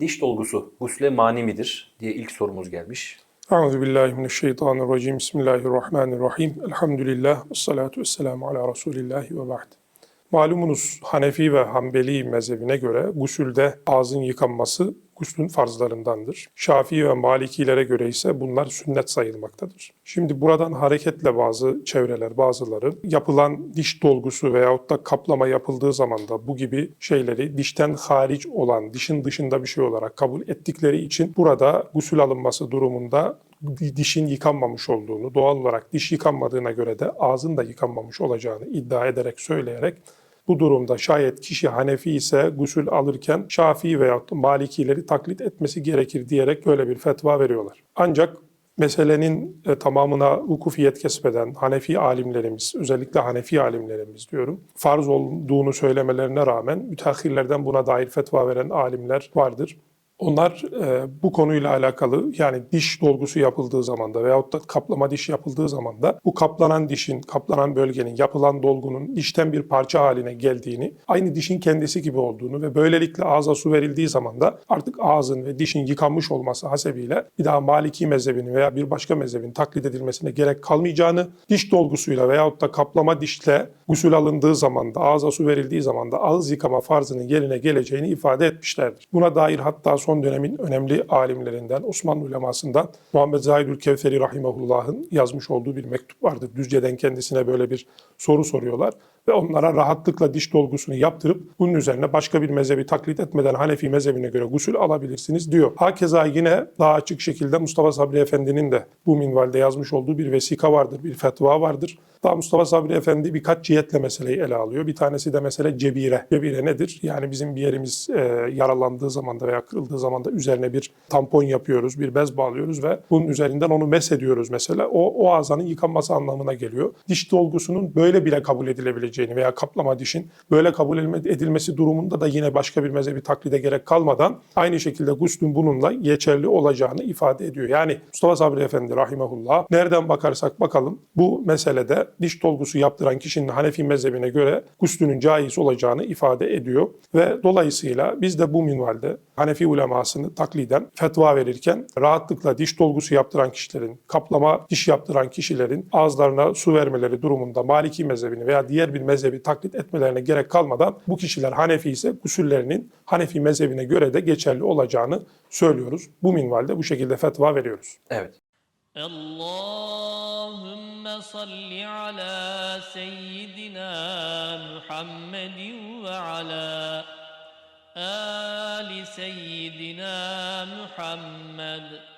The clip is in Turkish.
Diş dolgusu gusle mani midir diye ilk sorumuz gelmiş. Euzu billahi mineşşeytanirracim. Bismillahirrahmanirrahim. Elhamdülillah. Salatu vesselamu ala Resulillahi ve ba'd. Malumunuz Hanefi ve Hanbeli mezhebine göre gusülde ağzın yıkanması guslün farzlarındandır. Şafii ve Malikilere göre ise bunlar sünnet sayılmaktadır. Şimdi buradan hareketle bazı çevreler, bazıları yapılan diş dolgusu veyahut da kaplama yapıldığı zaman da bu gibi şeyleri dişten hariç olan, dişin dışında bir şey olarak kabul ettikleri için burada gusül alınması durumunda dişin yıkanmamış olduğunu, doğal olarak diş yıkanmadığına göre de ağzın da yıkanmamış olacağını iddia ederek, söyleyerek bu durumda şayet kişi Hanefi ise gusül alırken Şafii veyahut Malikileri taklit etmesi gerekir diyerek böyle bir fetva veriyorlar. Ancak meselenin e, tamamına vukufiyet kesbeden Hanefi alimlerimiz, özellikle Hanefi alimlerimiz diyorum, farz olduğunu söylemelerine rağmen müteahhirlerden buna dair fetva veren alimler vardır. Onlar e, bu konuyla alakalı yani diş dolgusu yapıldığı zaman da veyahut da kaplama diş yapıldığı zaman da bu kaplanan dişin, kaplanan bölgenin, yapılan dolgunun dişten bir parça haline geldiğini, aynı dişin kendisi gibi olduğunu ve böylelikle ağza su verildiği zaman da artık ağzın ve dişin yıkanmış olması hasebiyle bir daha Maliki mezhebinin veya bir başka mezhebin taklit edilmesine gerek kalmayacağını, diş dolgusuyla veyahut da kaplama dişle gusül alındığı zaman da ağza su verildiği zaman da ağız yıkama farzının yerine geleceğini ifade etmişlerdir. Buna dair hatta son dönemin önemli alimlerinden, Osmanlı ulemasından Muhammed Zahidül Kevseri Rahimahullah'ın yazmış olduğu bir mektup vardır. Düzce'den kendisine böyle bir soru soruyorlar ve onlara rahatlıkla diş dolgusunu yaptırıp bunun üzerine başka bir mezhebi taklit etmeden Hanefi mezhebine göre gusül alabilirsiniz diyor. Hakeza yine daha açık şekilde Mustafa Sabri Efendi'nin de bu minvalde yazmış olduğu bir vesika vardır, bir fetva vardır. Daha Mustafa Sabri Efendi birkaç cihetle meseleyi ele alıyor. Bir tanesi de mesele cebire. Cebire nedir? Yani bizim bir yerimiz e, yaralandığı zaman da veya kırıldığı zaman da üzerine bir tampon yapıyoruz, bir bez bağlıyoruz ve bunun üzerinden onu mes ediyoruz mesela. O, o ağzanın yıkanması anlamına geliyor. Diş dolgusunun böyle bile kabul edilebileceğini veya kaplama dişin böyle kabul edilmesi durumunda da yine başka bir mezhebi taklide gerek kalmadan aynı şekilde guslün bununla geçerli olacağını ifade ediyor. Yani Mustafa Sabri Efendi rahimahullah nereden bakarsak bakalım bu meselede diş dolgusu yaptıran kişinin Hanefi mezhebine göre guslünün caiz olacağını ifade ediyor ve dolayısıyla biz de bu minvalde Hanefi ulemasını takliden fetva verirken rahatlıkla diş dolgusu yaptıran kişilerin, kaplama diş yaptıran kişilerin ağızlarına su vermeleri durumunda Maliki mezhebini veya diğer bir mezhebi taklit etmelerine gerek kalmadan bu kişiler Hanefi ise gusüllerinin Hanefi mezhebine göre de geçerli olacağını söylüyoruz. Bu minvalde bu şekilde fetva veriyoruz. Evet. Allahümme salli ala seyyidina Muhammedin ve ala آل سيدنا محمد.